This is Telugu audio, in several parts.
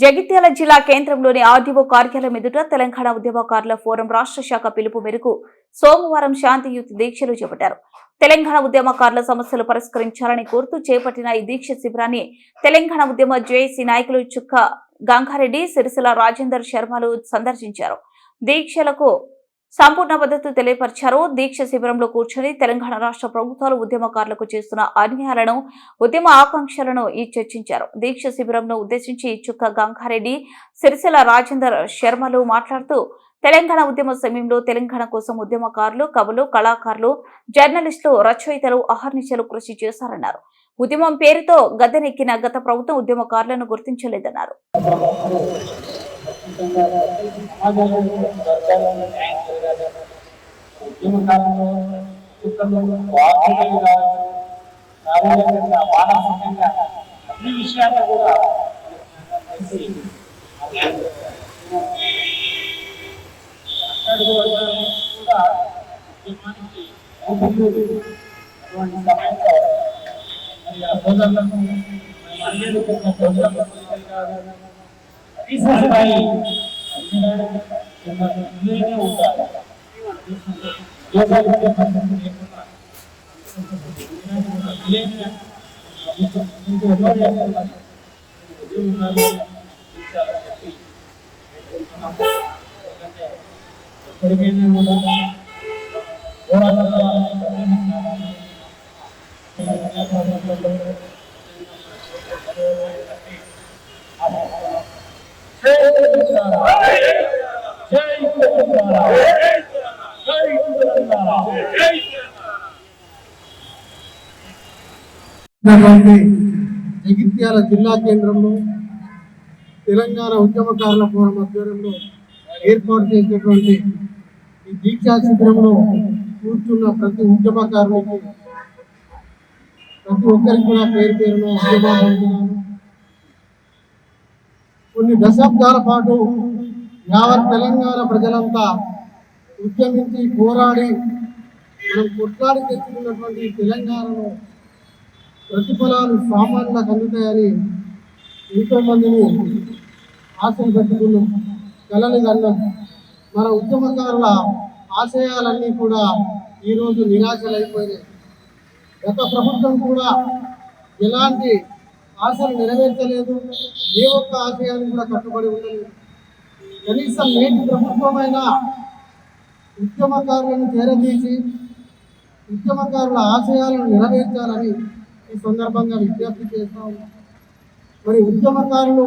జగిత్యాల జిల్లా కేంద్రంలోని ఆర్డీఓ కార్యాలయం ఎదుట తెలంగాణ ఉద్యమకారుల ఫోరం రాష్ట్ర శాఖ పిలుపు మేరకు సోమవారం శాంతియుత దీక్షలు చేపట్టారు. తెలంగాణ ఉద్యమకారుల సమస్యలు పరిష్కరించాలని కోరుతూ చేపట్టిన ఈ దీక్ష శిబిరాన్ని తెలంగాణ ఉద్యమ జేఏసీ నాయకులు చుక్క గంగారెడ్డి సిరిసిల రాజేందర్ శర్మలు సందర్శించారు. దీక్షలకు సంపూర్ణ మద్దతు తెలియపరిచారు. దీక్ష శిబిరంలో కూర్చొని తెలంగాణ రాష్ట్ర ప్రభుత్వాలు ఉద్యమకారులకు చేస్తున్న అన్యాయాలను ఉద్యమ ఆకాంక్షలను ఈ చర్చించారు. దీక్ష శిబిరంను ఉద్దేశించి చుక్క గంగారెడ్డి సిరిసిల రాజేందర్ శర్మలు మాట్లాడుతూ తెలంగాణ ఉద్యమ సమయంలో తెలంగాణ కోసం ఉద్యమకారులు కవులు కళాకారులు జర్నలిస్టులు రచయితలు అహర్నిశలు కృషి చేశారన్నారు. ఉద్యమం పేరుతో గద్దెనెక్కిన గత ప్రభుత్వం ఉద్యమకారులను గుర్తించలేదన్నారు. ఉద్యమకాలంలో చిత్రంలో వార్తలుగా శారీరకంగా మానసికంగా అన్ని విషయాలు కూడా కూడా ఉద్యమానికి అటువంటి సమయంలో మరి ఆ సోదరులకు మరి అన్యులు సోదరులకు కనీస స్థాయి అన్యులను చిన్న ఉంటారు జై జగిత్యాల జిల్లా కేంద్రంలో తెలంగాణ ఉద్యమకారుల ఫోరం ఆధ్వర్యంలో ఏర్పాటు చేసినటువంటి ఈ దీక్షా శిబిరంలో కూర్చున్న ప్రతి ఉద్యమకారునికి ప్రతి ఒక్కరికి కూడా పేరు పేరున ఉద్యమాలు కొన్ని దశాబ్దాల పాటు యావత్ తెలంగాణ ప్రజలంతా ఉద్యమించి పోరాడి మనం కొట్లాడి తెచ్చుకున్నటువంటి తెలంగాణను తెలంగాణలో ప్రతిఫలాలు సామాన్యులకు అందుతాయని ఎంతో మందిని ఆశలు పెట్టుకున్నాం కళలు కన్నాం. మన ఉద్యమకారుల ఆశయాలన్నీ కూడా ఈరోజు నిరాశలైపోయినాయి. గత ప్రభుత్వం కూడా ఎలాంటి ఆశలు నెరవేర్చలేదు ఏ ఒక్క ఆశయాన్ని కూడా కట్టుబడి ఉండలేదు. కనీసం నేటి ప్రభుత్వమైనా ఉద్యమకారులను చేరదీసి ఉద్యమకారుల ఆశయాలను నెరవేర్చాలని ఈ సందర్భంగా విజ్ఞప్తి చేస్తా మరి ఉద్యమకారులు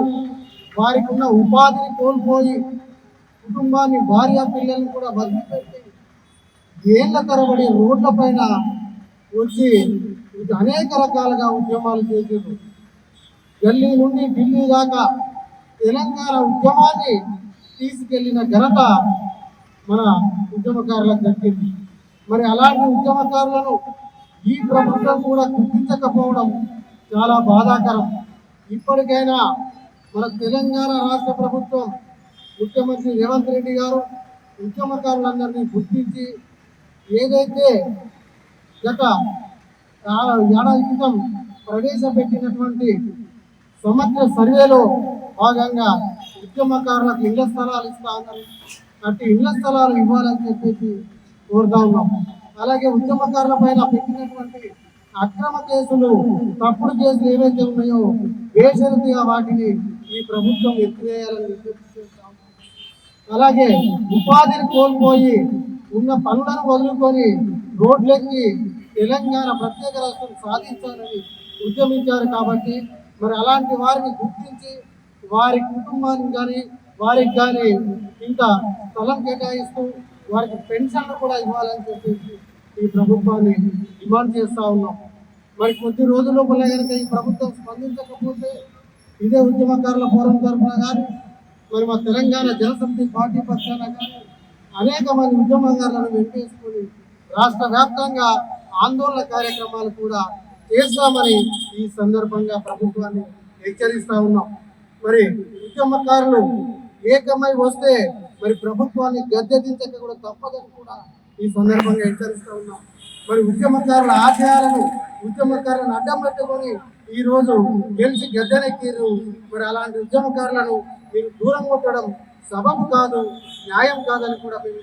వారికి ఉన్న ఉపాధిని కోల్పోయి కుటుంబాన్ని భార్య పిల్లల్ని కూడా వదిలిపెట్టి ఏళ్ళ తరబడి రోడ్ల పైన వచ్చి అనేక రకాలుగా ఉద్యమాలు చేసారు ఢిల్లీ నుండి ఢిల్లీ దాకా తెలంగాణ ఉద్యమాన్ని తీసుకెళ్ళిన ఘనత మన ఉద్యమకారులకు దక్కింది. మరి అలాంటి ఉద్యమకారులను ఈ ప్రభుత్వం కూడా గుర్తించకపోవడం చాలా బాధాకరం. ఇప్పటికైనా మన తెలంగాణ రాష్ట్ర ప్రభుత్వం ముఖ్యమంత్రి రేవంత్ రెడ్డి గారు ఉద్యమకారులందరినీ గుర్తించి ఏదైతే గత ఏడాది క్రితం ప్రవేశపెట్టినటువంటి సమగ్ర సర్వేలో భాగంగా ఉద్యమకారులకు ఇళ్ళ స్థలాలు ఇస్తా ఉన్నారు. ఇళ్ళ స్థలాలు ఇవ్వాలని చెప్పేసి కోరుతా ఉన్నాం. అలాగే ఉద్యమకారుల పైన పెట్టినటువంటి అక్రమ కేసులు తప్పుడు కేసులు ఏవైతే ఉన్నాయో బేషరతిగా వాటిని ఈ ప్రభుత్వం ఎత్తివేయాలని విజ్ఞప్తి చేస్తా అలాగే ఉపాధిని కోల్పోయి ఉన్న పనులను వదులుకొని రోడ్లెక్కి తెలంగాణ ప్రత్యేక రాష్ట్రం సాధించాలని ఉద్యమించారు కాబట్టి మరి అలాంటి వారిని గుర్తించి వారి కుటుంబానికి కానీ వారికి కానీ ఇంత స్థలం కేటాయిస్తూ వారికి పెన్షన్లు కూడా ఇవ్వాలని చెప్పేసి ఈ ప్రభుత్వాన్ని డిమాండ్ చేస్తూ ఉన్నాం. మరి కొద్ది రోజుల లోపల కనుక ఈ ప్రభుత్వం స్పందించకపోతే ఇదే ఉద్యమకారుల ఫోరం తరఫున కానీ మరి మా తెలంగాణ జనసమితి పార్టీ పక్షాన కానీ అనేక మంది ఉద్యమకారులను వెంటేసుకొని రాష్ట్ర వ్యాప్తంగా ఆందోళన కార్యక్రమాలు కూడా చేస్తామని ఈ సందర్భంగా ప్రభుత్వాన్ని హెచ్చరిస్తా ఉన్నాం. మరి ఉద్యమకారులు ఏకమై వస్తే మరి ప్రభుత్వాన్ని గద్దెదించక కూడా తప్పదని కూడా ఈ సందర్భంగా హెచ్చరిస్తూ ఉన్నాం. మరి ఉద్యమకారుల ఆశయాలను ఉద్యమకారులను అడ్డం పెట్టుకొని ఈ రోజు గెలిచి గద్దెనెక్కిర్రు. మరి అలాంటి ఉద్యమకారులను మీరు దూరం కొట్టడం సబబు కాదు న్యాయం కాదని కూడా మేము